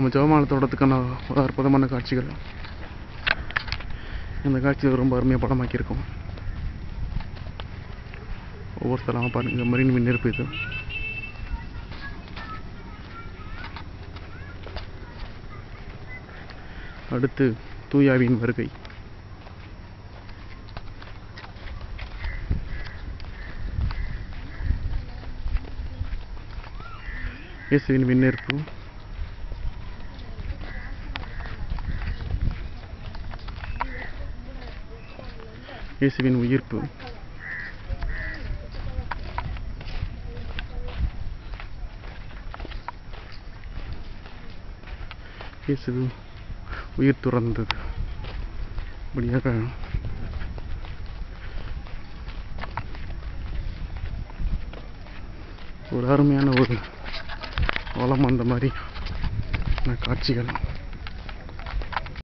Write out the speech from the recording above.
நம்ம ஜெபமாலை தோட்டத்துக்கான ஒரு அற்புதமான காட்சிகள். இந்த காட்சிகள் ரொம்ப அருமையாக படமாக்கியிருக்கோம். ஒவ்வொரு ஸ்தலமாக பாருங்கள் இந்த மரீன் மின்னிருப்பு இது. அடுத்து தூயாவின் வருகை. இயேசுவின் விண்ணேற்பு இயேசுவின் உயிர்ப்பு. இயேசு உயிர் துறந்தது. இப்படியாக ஒரு அருமையான ஒரு வளம் அந்த மாதிரி காட்சிகள்